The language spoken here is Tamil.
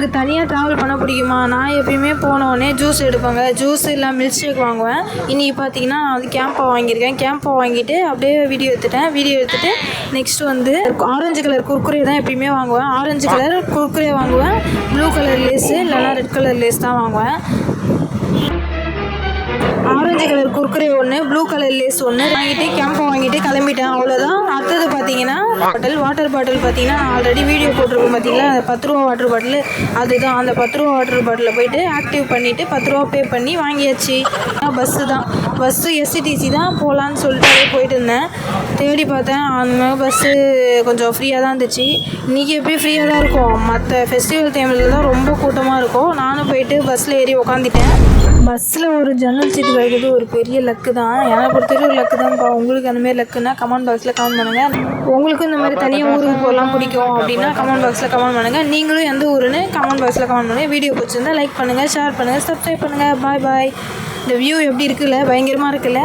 உங்களுக்கு தனியாக ட்ராவல் பண்ண பிடிக்குமா? நான் எப்பயுமே போனோடனே ஜூஸ் எடுப்பேங்க. ஜூஸ் இல்லை மில்க் ஷேக் வாங்குவேன். இன்றைக்கி பார்த்தீங்கன்னா நான் வந்து கேம்பா வாங்கியிருக்கேன். கேம்பா வாங்கிட்டு அப்படியே வீடியோ எடுத்துட்டேன். வீடியோ எடுத்துகிட்டு நெக்ஸ்ட் வந்து ஆரஞ்சு கலர் குர்குரே தான் எப்பயுமே வாங்குவேன். ஆரஞ்சு கலர் குர்குரே வாங்குவேன். ப்ளூ கலர் லேஸு இல்லைனா ரெட் கலர் லேஸ் தான் வாங்குவேன். ஆரஞ்சு கலர் குர்குரே ஒன்று ப்ளூ கலர் லேஸ் ஒன்று வாங்கிட்டு கேம்பை வாங்கிட்டு கிளம்பிட்டேன். அவ்வளோதான் அடுத்தது பார்த்தீங்கன்னா பாட்டில். வாட்டர் பாட்டில் பார்த்தீங்கன்னா நான் ஆல்ரெடி வீடியோ போட்டிருக்கேன் பார்த்தீங்களா? அந்த பத்து ரூபா வாட்டர் பாட்டில் அதுதான். அந்த பத்து ரூபா வாட்டர் பாட்டிலில் போயிட்டு ஆக்டிவ் பண்ணிவிட்டு பத்து ரூபா பே பண்ணி வாங்கியாச்சு. பஸ்ஸு தான். பஸ்ஸு எஸ்சிடிசி தான் போகலான்னு சொல்லிட்டு போயிட்டு இருந்தேன். தேடி பார்த்தேன். அந்த பஸ்ஸு கொஞ்சம் ஃப்ரீயாக தான் இருந்துச்சு. இன்றைக்கி எப்பயும் ஃப்ரீயாக தான் இருக்கும்? மற்ற ஃபெஸ்டிவல் டைமில் தான் ரொம்ப கூட்டமாக இருக்கும். நானும் போயிட்டு பஸ்ஸில் ஏறி உக்காந்துட்டேன். பஸ்ஸில் ஒரு ஜன்னல் சீட்டு கிடைக்கிறது ஒரு பெரிய லக்கு தான். என்னை பொறுத்தவரை ஒரு லக்கு தான்ப்பா. உங்களுக்கு அந்த மாதிரி லக்குன்னா கமெண்ட் பாக்ஸில் கமெண்ட் பண்ணுங்கள் உங்களுக்கும் இந்த மாதிரி தனியாக ஊருக்கு போகலாம் பிடிக்கும் அப்படின்னா கமெண்ட் பாக்ஸில் கமெண்ட் பண்ணுங்கள் நீங்களும் எந்த ஊருன்னு கமெண்ட் பாக்ஸில் கமெண்ட் பண்ணுங்கள் வீடியோ பிடிச்சிருந்தா லைக் பண்ணுங்கள் ஷேர் பண்ணுங்கள் சப்ஸ்கிரைப் பண்ணுங்கள் பாய் பாய் இந்த வியூ எப்படி இருக்குல்ல? பயங்கரமாக இருக்குல்ல?